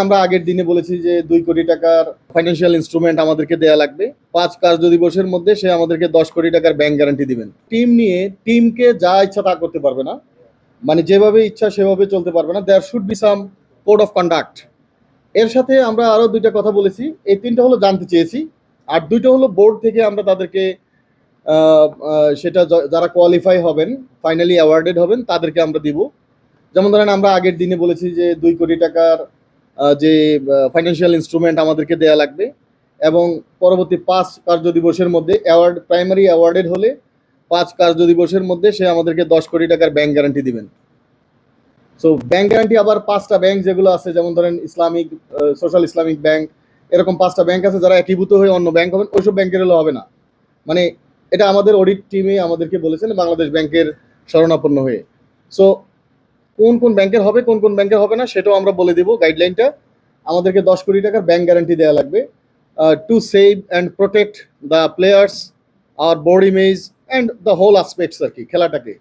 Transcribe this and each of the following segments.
আমরা আগের দিনে বলেছি যে দুই কোটি টাকার ফাইন্যান্সিয়াল ইনস্ট্রুমেন্ট আমাদেরকে দেয়া লাগবে। পাঁচ কার্য দিবসের মধ্যে, সে আমাদেরকে দশ কোটি টাকার ব্যাংক গ্যারান্টি দিবেন। টিম নিয়ে টিমকে যা ইচ্ছা তা করতে পারবে না। মানে যেভাবে ইচ্ছা সেভাবে চলতে পারবে না। There should be some code of conduct এর সাথে আমরা আরও দুইটা কথা বলেছি। এই তিনটা হলো জানতে চেয়েছি। আর দুইটা হলো বোর্ড থেকে আমরা তাদেরকে সেটা যারা কোয়ালিফাই হবেন ফাইনালি অ্যাওয়ার্ডেড হবেন, তাদেরকে আমরা দিব। যেমন ধরেন আমরা আগের দিনে বলেছি যে দুই কোটি টাকার যে ফাইন্যান্সিয়াল ইনস্ট্রুমেন্ট আমাদেরকে দেয়া লাগবে। এবং পরবর্তী পাঁচ কার্য দিবসের মধ্যে অ্যাওয়ার্ড প্রাইমারি অ্যাওয়ার্ডেড হলে পাঁচ কার্য দিবসের মধ্যে সে আমাদেরকে দশ কোটি টাকার ব্যাংক গ্যারান্টি দিবেন। সো ব্যাংক গ্যারান্টি আবার পাঁচটা ব্যাংক যেগুলো আছে, যেমন ধরেন ইসলামিক সোশ্যাল ইসলামিক ব্যাংক এরকম পাঁচটা ব্যাংক আছে যারা একীভূত হয়ে অন্য ব্যাংক হবেন ওইসব ব্যাংকের হলে হবে না। মানে এটা আমাদের অডিট টিমে আমাদেরকে বলেছেন, বাংলাদেশ ব্যাংকের শরণাপন্ন হয়ে। সো কোন কোন ব্যাংকের হবে, কোন কোন ব্যাংকের হবে না, সেটাও আমরা বলে দেবো গাইডলাইনটা আমাদেরকে দশ কোটি টাকার ব্যাংক গ্যারান্টি দেওয়া লাগবে। To save and protect the players R board image and the whole aspects আর কি, খেলাটাকে।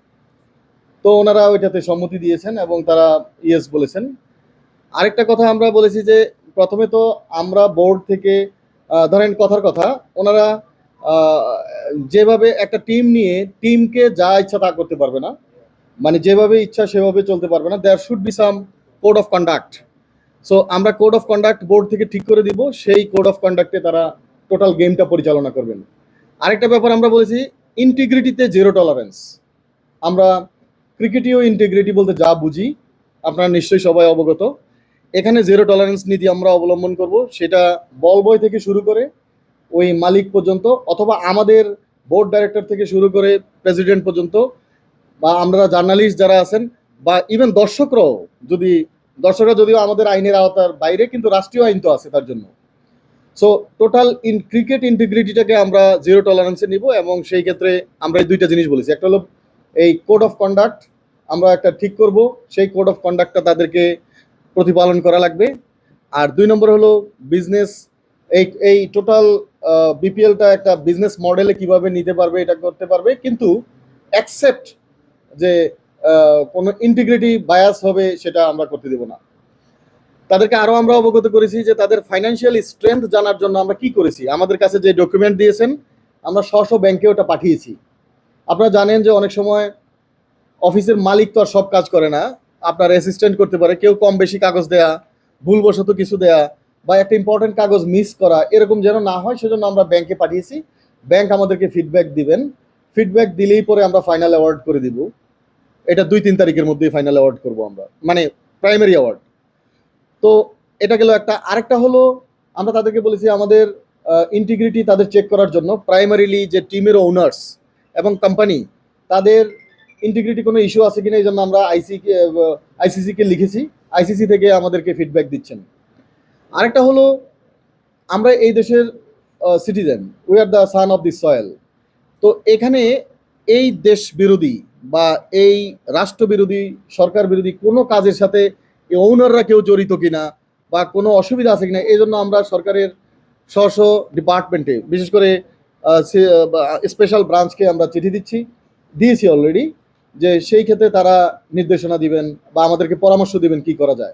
তো ওনারা ওইটাতে সম্মতি দিয়েছেন এবং তারা ইয়েস বলেছেন। আরেকটা কথা আমরা বলেছি যে, প্রথমে তো আমরা বোর্ড থেকে ধরেন কথার কথা, ওনারা যেভাবে একটা টিম নিয়ে টিমকে যা ইচ্ছা তা করতে পারবে না। মানে যেভাবে ইচ্ছা সেভাবে চলতে পারবে না। There should be some code of conduct so আমরা কোড অফ কন্ডাক্ট বোর্ড থেকে ঠিক করে দিব, সেই কোড অফ কন্ডাক্টে তারা টোটাল গেমটা পরিচালনা করবেন। আরেকটা ব্যাপার আমরা বলেছি ইন্টিগ্রিটিতে জিরো টলারেন্স আমরা ক্রিকেটীয় ইন্টিগ্রিটি বলতে যা বুঝি, আপনারা নিশ্চয়ই সবাই অবগত। এখানে জিরো টলারেন্স নীতি আমরা অবলম্বন করব, সেটা বল বয় থেকে শুরু করে ওই মালিক পর্যন্ত, অথবা আমাদের বোর্ড ডাইরেক্টর থেকে শুরু করে প্রেসিডেন্ট পর্যন্ত বা আমরা জার্নালিস্ট যারা আছেন বা ইভেন দর্শকরাও যদি, দর্শকরা যদিও আমাদের আইনের আওতার বাইরে, কিন্তু রাষ্ট্রীয় আইন তো আছে তার জন্য। সো টোটাল ইন ক্রিকেট ইন্টিগ্রিটিটাকে আমরা জিরো টলারেন্সে নিব এবং সেই ক্ষেত্রে আমরা এই দুইটা জিনিস বলেছি। একটা হলো এই কোড অফ কন্ডাক্ট আমরা একটা ঠিক করব, সেই কোড অফ কন্ডাক্টটা তাদেরকে প্রতিপালন করা লাগবে। আর দুই নম্বর হলো বিজনেস এই এই টোটাল বিপিএলটা একটা বিজনেস মডেলে কীভাবে নিতে পারবে, এটা করতে পারবে। কিন্তু অ্যাকসেপ্ট যে কোনো ইন্টিগ্রিটি বায়াস হবে সেটা আমরা করতে দেব না। তাদেরকে আরও আমরা অবগত করেছি যে তাদের ফাইন্যান্সিয়াল স্ট্রেংথ জানার জন্য আমরা কি করেছি। আমাদের কাছে যে ডকুমেন্ট দিয়েছেন, আমরা স্ব স্ব ব্যাংকে ওটা পাঠিয়েছি। আপনারা জানেন যে অনেক সময় অফিসের মালিক তো আর সব কাজ করে না। আপনার অ্যাসিস্ট্যান্ট করতে পারে, কেউ কম বেশি কাগজ দেয়া, ভুলবশত কিছু দেয়া, বা একটা ইম্পর্টেন্ট কাগজ মিস করা, এরকম যেন না হয়, সেজন্য আমরা ব্যাংকে পাঠিয়েছি। ব্যাংক আমাদেরকে ফিডব্যাক দিবেন। ফিডব্যাক দিলেই পরে আমরা ফাইনাল অ্যাওয়ার্ড করে দিব। এটা দুই, তিন তারিখের মধ্যেই ফাইনাল অ্যাওয়ার্ড করব আমরা। মানে প্রাইমারি অ্যাওয়ার্ড তো এটা গেল একটা। আরেকটা হলো, আমরা তাদেরকে বলেছি আমাদের ইন্টিগ্রিটি তাদের চেক করার জন্য। প্রাইমারিলি যে টিমের ওনার্স এবং কোম্পানি তাদের ইন্টিগ্রিটি কোনো ইস্যু আছে কিনা, এই জন্য আমরা আইসি আইসিসিকে লিখেছি। আইসিসি থেকে আমাদেরকে ফিডব্যাক দিচ্ছেন। আরেকটা হলো, আমরা এই দেশের citizen we are the son of the soil তো এখানে এই দেশ বিরোধী বা এই রাষ্ট্রবিরোধী সরকার বিরোধী কোনো কাজের সাথে এই ওনাররা কেউ জড়িত কিনা বা কোনো অসুবিধা আছে কিনা, এই জন্য আমরা সরকারের স্ব স্ব ডিপার্টমেন্টে বিশেষ করে স্পেশাল ব্রাঞ্চকে আমরা চিঠি দিচ্ছি, দিয়েছি অলরেডি যে সেই ক্ষেত্রে তারা নির্দেশনা দিবেন বা আমাদেরকে পরামর্শ দিবেন কি করা যায়।